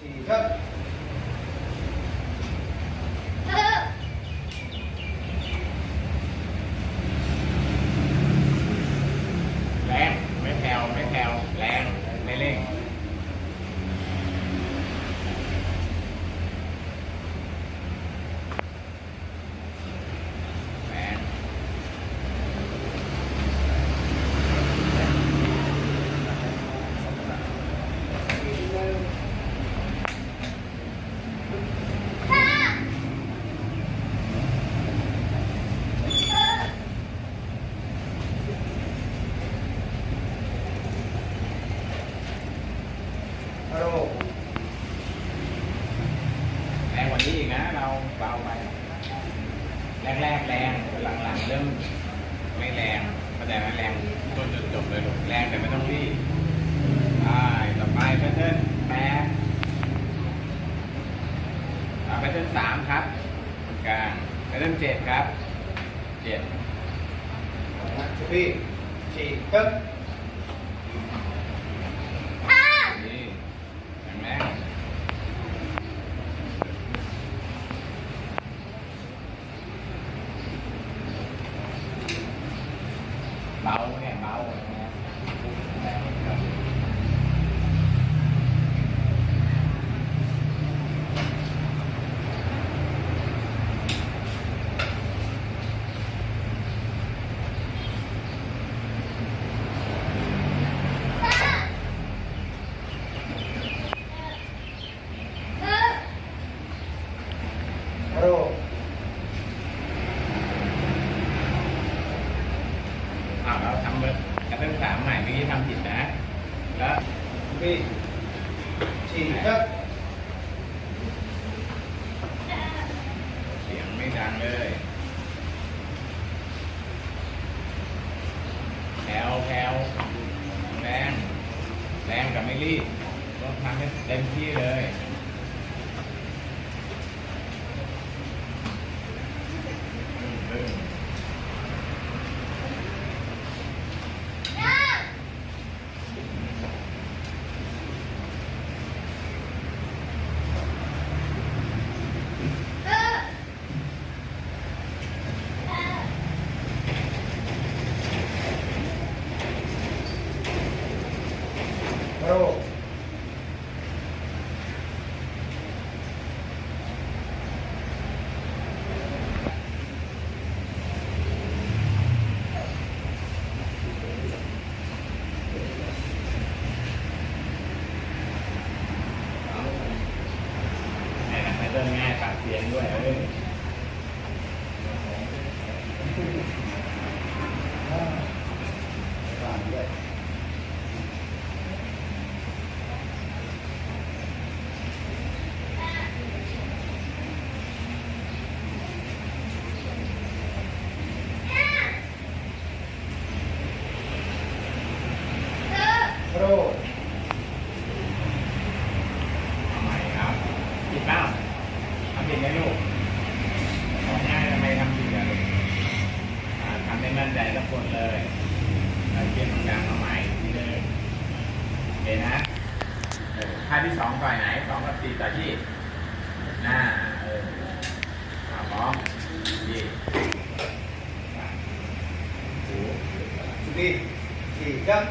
起跳านี้อีกนะ เราเบาไปแรกแรกแรงหลังๆเริ่มไม่แรงแข้าใจไแรงต้นจนจบเลยลูกแรงแต่ไม่ต้องรีบได้ต่อไปแพทเทิร์นแปดแพทเทิร์นสามครับกลางแพทเทิร์นเจ็ดครับเจ็ดพี่ฉีกปึ๊บ báo này báo Hello. นะบีฉีกรัเสียงไม่ดังเลยแผวแผวแรงแรงกัไม่รีบต้ทำให้เต็มที่เลย 바로 แม่ไม่เริ่มง่ายปากเสียงด้วยเออ งใจทุกคนเลยเขียนตกลางมาใหม่นี่เลยโอเคนะท่าที่สองต่อยไหนสองกับสี่ต่อยที่หน้าเออพร้อมดีหูดีดีจัง